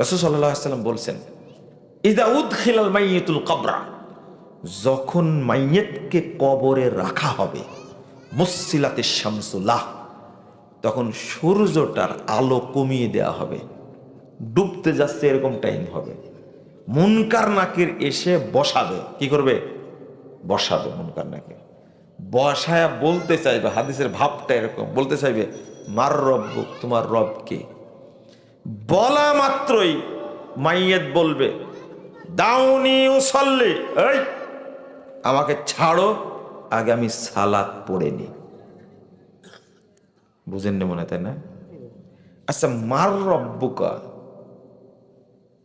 রসুল সাল্লাম বলছেন, ইদা উদ খিলাল মাইয়েতুল কবরা যখন মাইয়েতকে কবরে রাখা হবে মুসিলাতে শামসুল্লাহ তখন সূর্যটার আলো কমিয়ে দেওয়া হবে, ডুবতে যাচ্ছে এরকম টাইম হবে। মুনকার নাকির এসে বসাবে, কি করবে? বসাবে মুনকার নাকি বসায়া বলতে চাইবে, হাদিসের ভাবটা এরকম, বলতে চাইবে, মার রব তোমার রবকে বলা মাত্রই মাইয়েত বলবে, দাউনি উসল্লি। এই, আমাকে ছাড়ো, আগে আমি সালাত পড়ে নি বুঝেন না মনে তাই না? আচ্ছা মার রব্বুকা,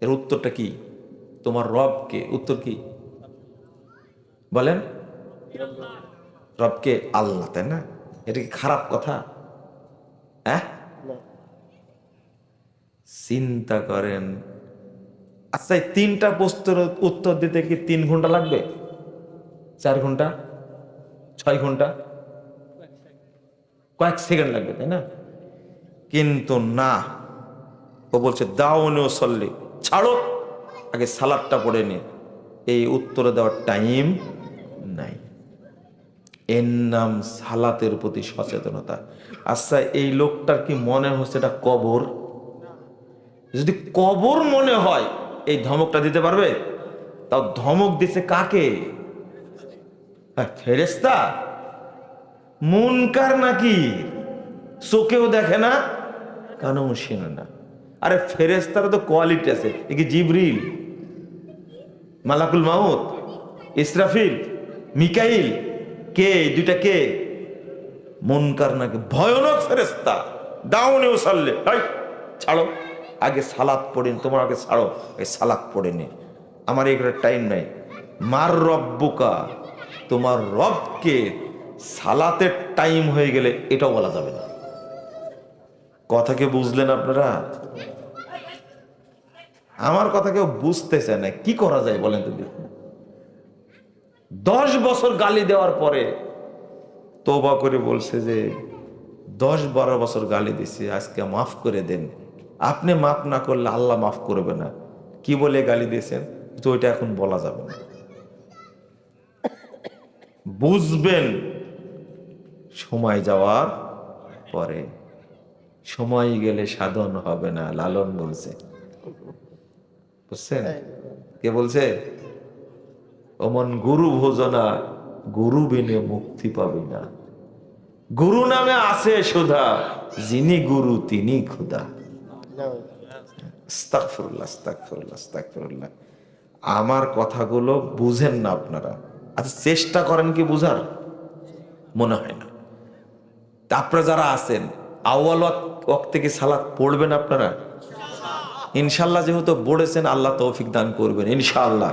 এর উত্তরটা কি? তোমার রবকে, উত্তর কি? বলেন। রবকে আল্লাহ, তাই না? এটা কি খারাপ কথা? হ্যাঁ চিন্তা করেন। আচ্ছা এই তিনটা প্রশ্নের উত্তর দিতে কি তিন ঘণ্টা লাগবে? চার ঘণ্টা? ছয় ঘণ্টা? কয়েক সেকেন্ড লাগবে, তাই না? কিন্তু না। ও বলছে দাওনে ও সল্লি ছাড়ো। আগে সালাদটা পড়ে নে। এই উত্তরে দেওয়ার টাইম নাই। এর নাম সালাতের প্রতি সচেতনতা। আচ্ছা এই লোকটার কি মনে হচ্ছে এটা কবর? যদি কবর মনে হয় এই ধমকটা দিতে পারবে? তাও ধমক দিছে কাকে? হ্যাঁ, ফেরেস্তা মুনকার নাকি? চোখেও দেখে না কানেও শোনে না। আরে ফেরেস্তার তো কোয়ালিটি আছে এ কি জিবরিল? মালাকুল মাউত? ইসরাফিল? মিকাইল? কে? দুইটা কে? মুনকার নাকি? ভয়ানক ফেরেস্তা দাউনে ও সাল্লে ছাড়ো। আগে সালাদ পড়েন তোমার আগে ছাড়ো। এই সালাদ পড়ে নে। আমার এগুলো টাইম নাই। মার রব্বুকা, তোমার রবকে সালাতের টাইম হয়ে গেলে এটাও বলা যাবে না। কথা কে বুঝলেন আপনারা? আমার কথা কেউ বুঝতেছে না। কি করা যায় বলেন তো দশ বছর গালি দেওয়ার পরে তোবা করে বলছে যে, দশ বারো বছর গালি দিছে, আজকে মাফ করে দেন। আপনি মাফ না করলে আল্লাহ মাফ করবে না। কি বলে গালি দিয়েছেন? তো ওইটা এখন বলা যাবে না। বুঝবেন, সময় যাওয়ার পরে। সময় গেলে সাধন হবে না, লালন বলছে। বুঝছেন? কে বলছে? অমন গুরু ভোজনা, গুরু বিনে মুক্তি পাবি না। গুরু নামে আছে সুধা, যিনি গুরু, তিনি খুদা আমার কথাগুলো বুঝেন না আপনারা। আচ্ছা চেষ্টা করেন কি বুঝার? মনে হয় না। আপনারা যারা আছেন আওয়াল ওয়াক্ত থেকে সালাত পড়বেন আপনারা? ইনশাল্লাহ যেহেতু বলেছেন আল্লাহ তৌফিক দান করবেন, ইনশাআল্লাহ।